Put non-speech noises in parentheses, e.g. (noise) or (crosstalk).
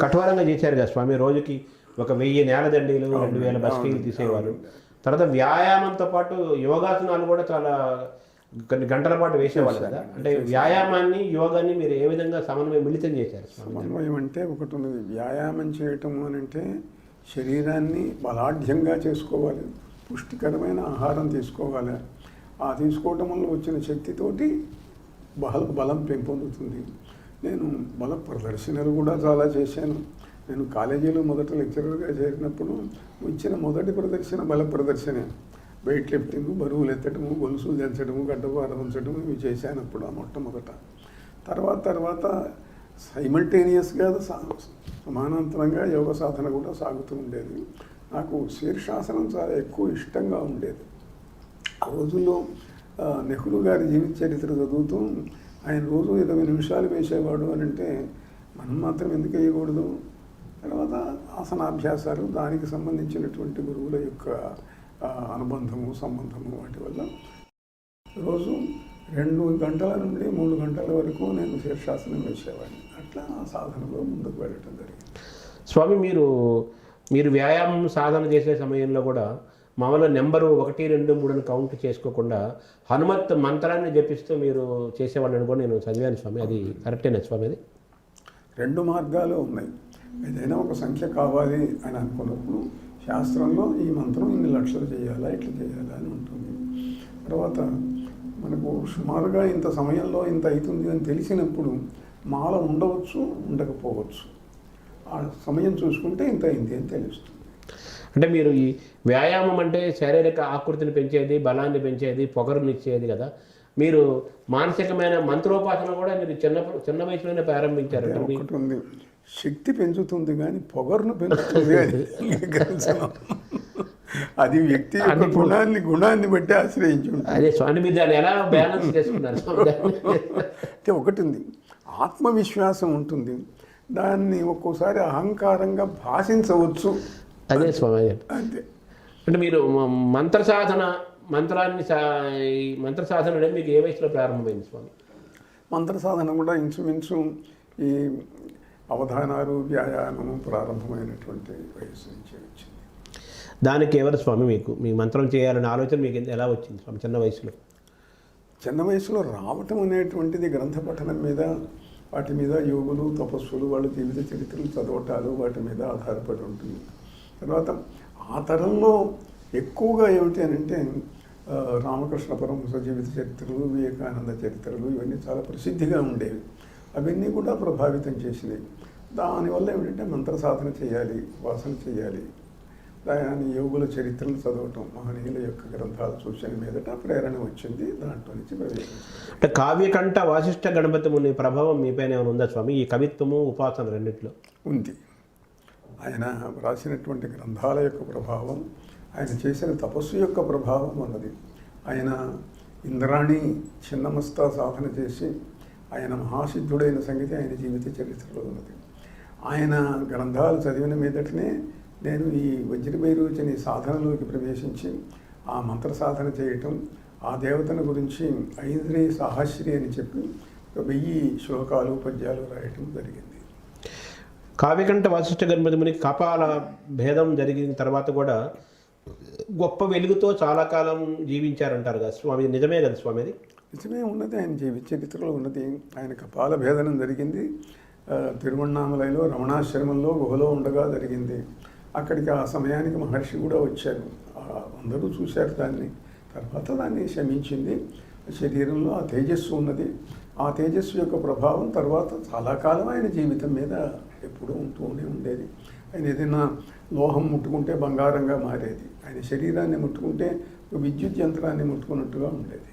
కఠోరంగా చేశారు కదా స్వామి. రోజుకి ఒక వెయ్యి నేల దండీలు రెండు వేల బస్కీలు తీసేవారు. తర్వాత వ్యాయామంతో పాటు యోగాసనాలు కూడా చాలా కొన్ని గంటల పాటు వేసేవాళ్ళు కదా. అంటే వ్యాయామాన్ని యోగాన్ని మీరు ఏ విధంగా సమన్వయం మిళితం చేశారు సమన్వయం అంటే ఒకటి ఉన్నది. వ్యాయామం చేయటం అని అంటే శరీరాన్ని బలాఢ్యంగా చేసుకోవాలి. పుష్టికరమైన ఆహారం తీసుకోవాలి. ఆ తీసుకోవటం వల్ల వచ్చిన శక్తితోటి బల బలం పెంపొందుతుంది. నేను బల ప్రదర్శనలు కూడా చాలా చేశాను. నేను కాలేజీలో మొదట లెక్చరర్గా చేరినప్పుడు ఇచ్చిన మొదటి ప్రదర్శన బల ప్రదర్శనే. వెయిట్ లిఫ్టింగ్ బరువులు ఎత్తడము గొలుసులు దంచడము గడ్డపార ఉంచడము ఇవి చేశాను అప్పుడు ఆ మొట్టమొదట. తర్వాత తర్వాత సైమల్టేనియస్గా సమానాంతరంగా యోగ సాధన కూడా సాగుతూ ఉండేది. నాకు శీర్షాసనం చాలా ఎక్కువ ఇష్టంగా ఉండేది. ఆ రోజుల్లో నెహ్రూ గారి జీవిత చరిత్ర చదువుతూ ఆయన రోజు ఇరవై నిమిషాలు వేసేవాడు అని అంటే మనం మాత్రం ఎందుకు వేయకూడదు? తర్వాత ఆసనాభ్యాసాలు దానికి సంబంధించినటువంటి గురువుల యొక్క అనుబంధము సంబంధము వాటి వల్ల రోజు రెండు గంటల నుండి మూడు గంటల వరకు నేను శీర్షాసనం వేసేవాడిని. అట్లా ఆ సాధనలో ముందుకు వెళ్ళటం జరిగింది. స్వామి మీరు మీరు వ్యాయామం సాధన చేసే సమయంలో కూడా మామూలుగా నెంబరు ఒకటి రెండు మూడుని కౌంట్ చేసుకోకుండా హనుమత్ మంత్రాన్ని జపిస్తూ మీరు చేసేవాళ్ళని కూడా నేను చదివాను స్వామి. అది కరెక్టేనా స్వామి అది? రెండు మార్గాలు ఉన్నాయి. ఏదైనా ఒక సంఖ్య కావాలి అని అనుకున్నప్పుడు శాస్త్రంలో ఈ మంత్రం ఇన్ని లక్షలు చేయాలా ఇట్లా చేయాలా అని ఉంటుంది. తర్వాత మనకు సుమారుగా ఇంత సమయంలో ఇంత అవుతుంది అని తెలిసినప్పుడు మాల ఉండవచ్చు ఉండకపోవచ్చు. ఆ సమయం చూసుకుంటే ఇంత అయింది అని తెలుస్తుంది. అంటే మీరు ఈ వ్యాయామం అంటే శారీరక ఆకృతిని పెంచేది బలాన్ని పెంచేది పొగరునిచ్చేది కదా. మీరు మానసికమైన మంత్రోపాసన కూడా మీరు చిన్న చిన్న వయసులోనే ప్రారంభించారు శక్తి పెంచుతుంది కానీ పొగరును పెంచుతుంది. అది వ్యక్తి గుణాన్ని గుణాన్ని బట్టి ఆశ్రయించి అదే స్వామి మీరు దాన్ని ఎలా బ్యాలెన్స్ చేసుకున్నారు? (laughs) అంటే ఒకటి ఉంది ఆత్మవిశ్వాసం ఉంటుంది. దాన్ని ఒక్కోసారి అహంకారంగా భాషించవచ్చు. అదే స్వామి అంతే. అంటే మీరు మంత్ర సాధన మంత్రాన్ని సా ఈ మంత్ర సాధన అనేది మీకు ఏ వయసులో ప్రారంభమైంది స్వామి? మంత్ర సాధన కూడా ఇంచుమించు ఈ అవధానాలు వ్యాయామము ప్రారంభమైనటువంటి వయసు నుంచి వచ్చింది. దానికి ఎవరు స్వామి మీకు? మీ మంత్రం చేయాలనే ఆలోచన మీకు ఎలా వచ్చింది స్వామి చిన్న వయసులో? చిన్న వయసులో రావటం అనేటువంటిది గ్రంథ పఠనం మీద వాటి మీద యోగులు తపస్సులు వాళ్ళ జీవిత చరిత్రలు చదవటాలు వాటి మీద ఆధారపడి ఉంటుంది. తర్వాత ఆ తరంలో ఎక్కువగా ఏమిటి అని అంటే రామకృష్ణ పరమహంస జీవిత చరిత్రలు వివేకానంద చరిత్రలు ఇవన్నీ చాలా ప్రసిద్ధిగా ఉండేవి. అవన్నీ కూడా ప్రభావితం చేసినాయి దానివల్ల ఏమిటంటే మంత్ర సాధన చేయాలి వాసన చేయాలి. దాని యోగుల చరిత్రలు చదవటం మహనీయుల యొక్క గ్రంథాలు చూసిన మీదట ప్రేరణ వచ్చింది దాంట్లో నుంచి అంటే కావ్యకంఠ వాసిష్ఠ గణపతి ముని ప్రభావం మీపైన ఏమైనా ఉందా స్వామి? ఈ కవిత్వము ఉపాసన రెండిట్లో. ఉంది. ఆయన రాసినటువంటి గ్రంథాల యొక్క ప్రభావం ఆయన చేసిన తపస్సు యొక్క ప్రభావం ఉన్నది ఆయన ఇంద్రాణి చిన్నమస్తా సాధన చేసి ఆయన మహాసిద్ధుడైన సంగతి ఆయన జీవిత చరిత్రలో ఉన్నది. ఆయన గ్రంథాలు చదివిన మీదటనే నేను ఈ వజ్రభైరోచని సాధనలోకి ప్రవేశించి ఆ మంత్ర సాధన చేయటం ఆ దేవతను గురించి ఐంద్రి సాహశ్రీ అని చెప్పి ఒక వెయ్యి శ్లోకాలు పద్యాలు రాయటం జరిగింది. కావ్యకంఠ వాసిష్ఠ గణపతి కపాల భేదం జరిగిన తర్వాత కూడా గొప్ప వెలుగుతో చాలా కాలం జీవించారంటారు కదా స్వామి. నిజమే కదా స్వామి అది? నిజమే ఉన్నది ఆయన జీవి చరిత్రలో ఉన్నది. ఆయన కపాల భేదనం జరిగింది. ఆ, తిరువణామలలో రమణాశ్రమంలో గుహలో ఉండగా జరిగింది. అక్కడికి ఆ సమయానికి మహర్షి కూడా వచ్చారు. అందరూ చూశారు దాన్ని. తర్వాత దాన్ని శమించింది. శరీరంలో ఆ తేజస్సు ఉన్నది. ఆ తేజస్సు యొక్క ప్రభావం తర్వాత చాలా కాలం ఆయన జీవితం మీద ఎప్పుడూ ఉంటూనే ఉండేది. ఆయన ఏదైనా లోహం ముట్టుకుంటే బంగారంగా మారేది ఆయన శరీరాన్ని ముట్టుకుంటే విద్యుత్ యంత్రాన్ని ముట్టుకున్నట్టుగా ఉండేది.